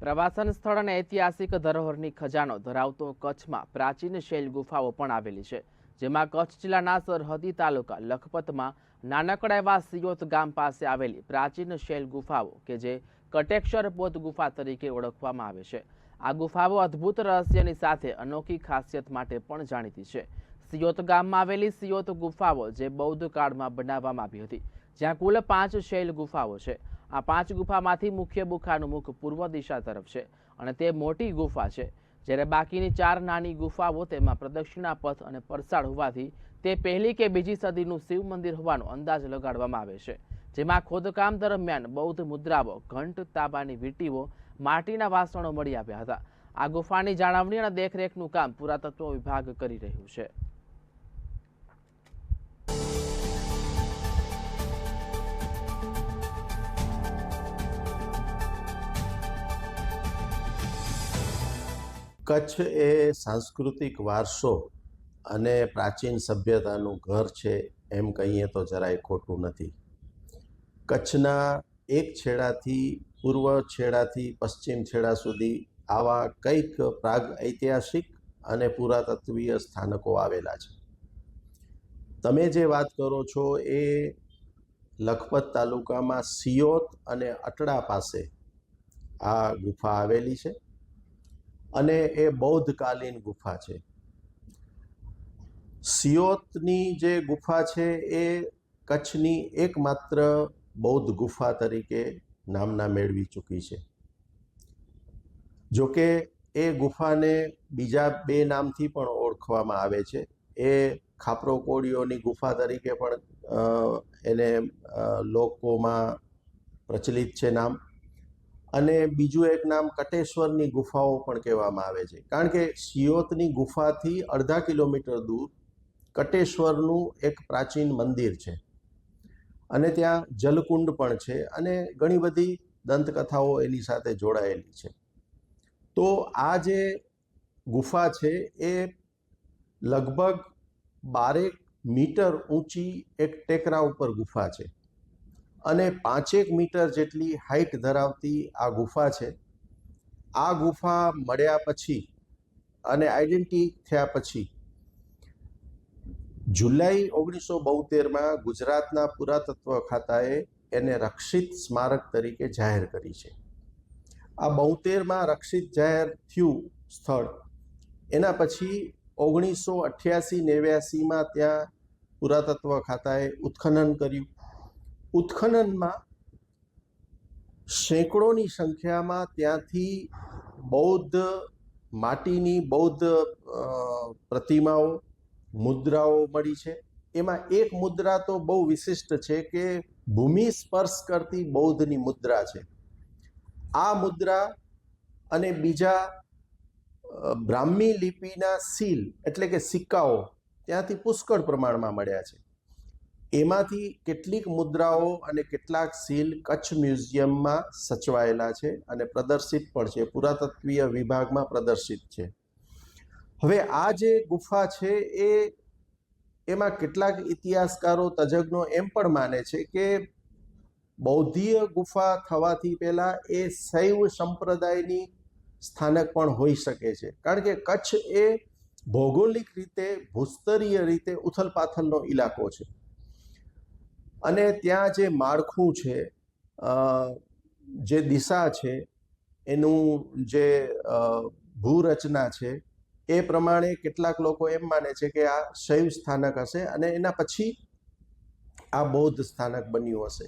પ્રવાસન સ્થળ અને ઐતિહાસિક ધરોહરની ખજાનો ધરાવતો કચ્છમાં પ્રાચીન શૈલ ગુફાઓ પણ આવેલી છે, જેમાં કચ્છ જિલ્લાના સરહદી તાલુકા લખપતમાં નાનકડા એવા સિયોત ગામ પાસે આવેલી પ્રાચીન શૈલ ગુફાઓ કે જે કટેક્ષર પોધ ગુફા તરીકે ઓળખવામાં આવે છે. આ ગુફાઓ અદ્ભુત રહસ્યની સાથે અનોખી ખાસિયત માટે પણ જાણીતી છે. સિયોત ગામમાં આવેલી સિયોત ગુફાઓ જે બૌદ્ધ કાળમાં બનાવવામાં આવી હતી, જ્યાં કુલ પાંચ શૈલ ગુફાઓ છે. આ પાંચ ગુફામાંથી મુખ્ય ગુફાનું મુખ પૂર્વ દિશા તરફ છે અને તે મોટી ગુફા છે. જ્યારે બાકીની ચાર નાની ગુફાઓ તેમાં પ્રદક્ષિણા પથ અને પરસાળ હોવાથી તે પહેલી કે બીજી સદીનું શિવ મંદિર હોવાનો અંદાજ લગાડવામાં આવે છે. જેમાં ખોદકામ દરમિયાન બૌદ્ધ મુદ્રાઓ, ઘંટ, તાંબાની વીંટીઓ, માટીના વાસણો મળી આવ્યા હતા. આ ગુફાની જાળવણી અને દેખરેખનું કામ પુરાતત્વ વિભાગ કરી રહ્યું છે. કચ્છ એ સાંસ્કૃતિક વારસો અને પ્રાચીન સભ્યતાનું ઘર છે એમ કહીએ તો જરાય ખોટું નથી. કચ્છના એક છેડાથી પૂર્વ છેડાથી પશ્ચિમ છેડા સુધી આવા કંઈક પ્રાગ ઐતિહાસિક અને પુરાતત્વીય સ્થાનકો આવેલા છે. તમે જે વાત કરો છો એ લખપત તાલુકામાં સિયોત અને અટડા પાસે આ ગુફા આવેલી છે. અને એ બૌદ્ધકાલીન ગુફા છે. સિયોતની જે ગુફા છે એ કચ્છની એકમાત્ર બૌદ્ધ ગુફા તરીકે નામના મેળવી ચૂકી છે. જોકે એ ગુફાને બીજા બે નામથી પણ ઓળખવામાં આવે છે. એ ખાપરો કોળીઓની ગુફા તરીકે પણ એને લોકોમાં પ્રચલિત છે નામ. અને બીજું એક નામ કટેશ્વરની ગુફાઓ પણ કહેવામાં આવે છે. કારણ કે સિયોતની ગુફાથી અડધા કિલોમીટર દૂર કટેશ્વરનું એક પ્રાચીન મંદિર છે. અને ત્યાં જલકુંડ પણ છે અને ઘણી બધી દંતકથાઓ એની સાથે જોડાયેલી છે. તો આ જે ગુફા છે એ લગભગ બારેક મીટર ઊંચી એક ટેકરા ઉપર ગુફા છે. અને પાંચેક મીટર જેટલી હાઇટ ધરાવતી આ ગુફા છે. આ ગુફા મળ્યા પછી અને આઈડેન્ટી થયા પછી જુલાઈ ઓગણીસો બોતેરમાં ગુજરાતના પુરાતત્વ ખાતાએ એને રક્ષિત સ્મારક તરીકે જાહેર કરી છે. આ બોતેરમાં રક્ષિત જાહેર થયું સ્થળ. એના પછી ઓગણીસો અઠ્યાસી નેવ્યાસીમાં ત્યાં પુરાતત્વ ખાતાએ ઉત્ખનન કર્યું. ઉત્ખનનમાં સેંકડોની સંખ્યામાં ત્યાંથી બૌદ્ધ માટીની બૌદ્ધ પ્રતિમાઓ, મુદ્રાઓ મળી છે. એમાં એક મુદ્રા તો બહુ વિશિષ્ટ છે કે ભૂમિ સ્પર્શ કરતી બૌદ્ધની મુદ્રા છે. આ મુદ્રા અને બીજા બ્રાહ્મી લિપિના સીલ એટલે કે સિક્કાઓ ત્યાંથી પુષ્કળ પ્રમાણમાં મળ્યા છે. એમાંથી કેટલીક મુદ્રાઓ અને કેટલાક સીલ કચ્છ મ્યુઝિયમમાં સચવાયેલા છે અને પ્રદર્શિત પણ છે. પુરાતત્વીય વિભાગમાં પ્રદર્શિત છે. હવે આ જે ગુફા છે એ, એમાં કેટલાક ઇતિહાસકારો તજજ્ઞો એમ પણ માને છે કે બૌદ્ધીય ગુફા થવાથી પહેલાં એ શૈવ સંપ્રદાયની સ્થાનક પણ હોઈ શકે છે. કારણ કે કચ્છ એ ભૌગોલિક રીતે, ભૂસ્તરીય રીતે ઉથલપાથલનો ઇલાકો છે. અને ત્યાં જે માળખું છે જે દિશા છે, એનું જે ભૂરચના છે, એ પ્રમાણે કેટલાક લોકો એમ માને છે કે આ શૈવ સ્થાનક હશે અને એના પછી આ બૌદ્ધ સ્થાનક બન્યું હશે.